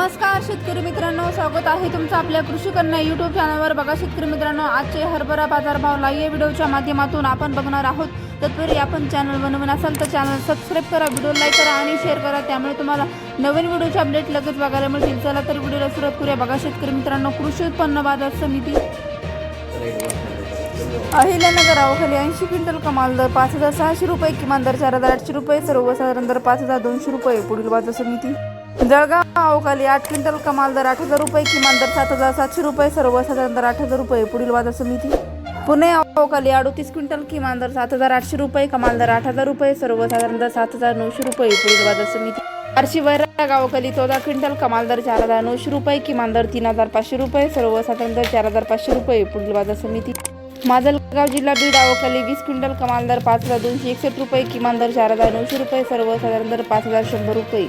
नमस्कार शेतकरी मित्रांनो. स्वागत आहे तुमचं आपल्या कृषी कन्या युट्यूब चॅनलवर बघा शेतकरी मित्रांनो आजचे हरभरा बाजारभाव लाईव्ह व्हिडिओच्या माध्यमातून आपण बघणार आहोत. तत्पूर्वी आपण चॅनल बनवून असाल तर चॅनल सबस्क्राईब करा व्हिडिओ लाईक करा आणि शेअर करा. त्यामुळे तुम्हाला नवीन व्हिडिओचे अपडेट लगेच बघायला मिळतील. चला तर व्हिडिओला सुरुवात करूया. बघा शेतकरी मित्रांनो कृषी उत्पन्न बाजार समिती अहिल्यानगर अवखाली ऐंशी क्विंटल कमाल दर पाच हजार सहाशे रुपये किमान दर चार हजार आठशे रुपये सर्वसाधारण दर पाच हजार दोनशे रुपये पुढील बाजार समिती जळगाव अवकाली आठ क्विंटल कमाल दर आठ हजार रुपये किमान दर सात हजार सातशे रुपये सर्वसाधारण दर आठ हजार रुपये. पुढील बाजार समिती. पुणे अवकाली अडतीस क्विंटल किमान दर सात हजार आठशे रुपये कमाल दर आठ हजार रुपये सर्वसाधारण दर सात हजार नऊशे रुपये. पुढील बाजार समिती. बार्शी वैरा गावखाली चौदा क्विंटल कमाल दर चार हजार नऊशे रुपये किमान दर तीन हजार पाचशे रुपये सर्वसाधारण दर चार हजार पाचशे रुपये. पुढील बाजार समिती. माजलगाव जिल्हा बीड अवकाली वीस क्विंटल कमाल दर पाच हजार दोनशे एकसष्ट रुपये किमान दर चार हजार नऊशे रुपये सर्वसाधारण दर पाच हजार शंभर रुपये.